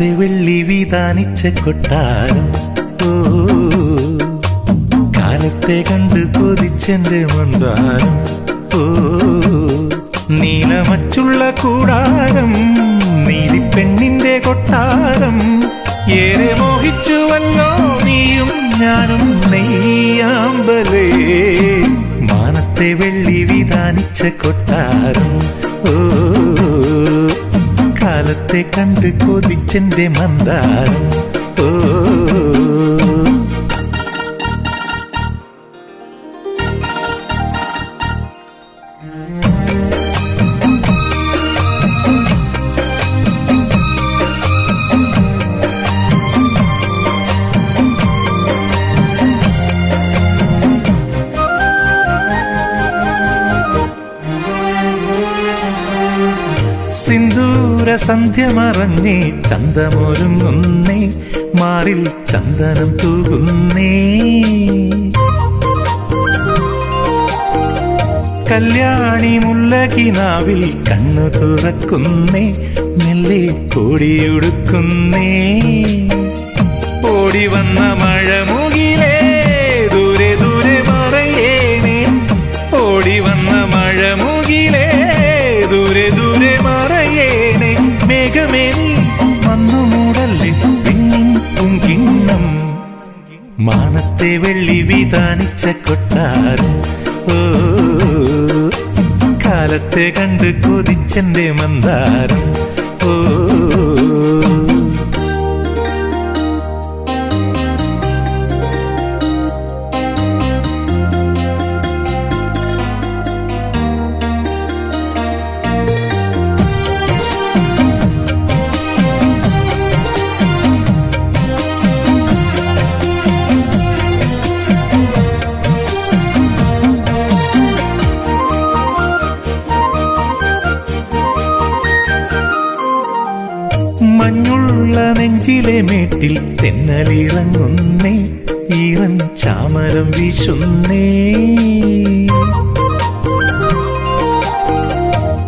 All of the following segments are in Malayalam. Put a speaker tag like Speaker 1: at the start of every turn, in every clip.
Speaker 1: വെള്ളി വിതാനിച്ച കൊട്ടാരം. ഓ കാലത്തെ കണ്ട് കൊതിച്ചെന്റെ മന്ദാരം. ഓ നീലമച്ചുള്ള കൂടാരം നീലിപ്പെണ്ണിന്റെ കൊട്ടാരം. ഏറെ മോഹിച്ചുവല്ലോ നീയും ഞാനും നെയ്യാമ്പലേ. മാനത്തെ വെള്ളി വിതാനിച്ച കൊട്ടാരം. ഓ കാലത്തെ കണ്ട് കൊതിച്ചെന്റെ മന്ദാരം. സന്ധ്യ മറഞ്ഞേ ചന്തമൊരുങ്ങുന്നേ മാറിൽ ചന്ദനം തൂകുന്നേ. കല്യാണി മുല്ലകിനാവിൽ കണ്ണു തുറക്കുന്നേ മെല്ലെ കോടിയൊടുക്കുന്നേ. ഓടി വന്ന മഴ മുകിലേ മേഘമേ നീ. വന്നു പൂങ്കിണ്ണം. മാനത്തെ വെള്ളി വിധാനിച്ച കൊട്ടാരം. ഓ കാലത്തെ കണ്ട് കൊതിച്ചെന്റെ മന്ദാരം. നെഞ്ചിലെ മേട്ടിൽ തെന്നലിറങ്ങുന്നേ ഈറൻ ചാമരം വീശുന്നേ.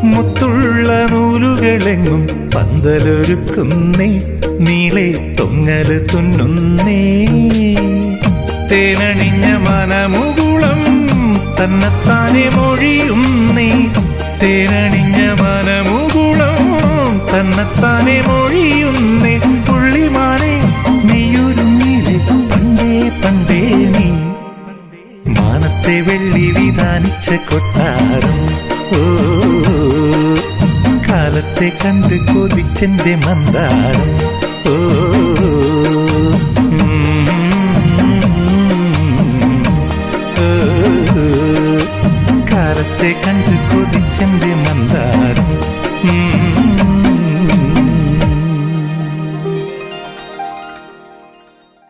Speaker 1: മുത്തുള്ള നൂലുകളെങ്ങും പന്തലൊരുക്കുന്നേ നീളെ തൊങ്ങൽ തുന്നുന്നേ. തേനണിഞ്ഞ മനമുകുളം തന്നെത്താനെ മൊഴിയുന്നേ. തേനണിഞ്ഞ മനമുകുളം തന്നെത്താനെ മൊഴിയുന്നേ. വിധാനിച്ച കൊട്ടാരം. ഓ കാലത്തെ കണ്ട് കൊതിച്ചെന്റെ മന്ദാരം. ഓ കാലത്തെ കണ്ട് കൊതിച്ചെന്റെ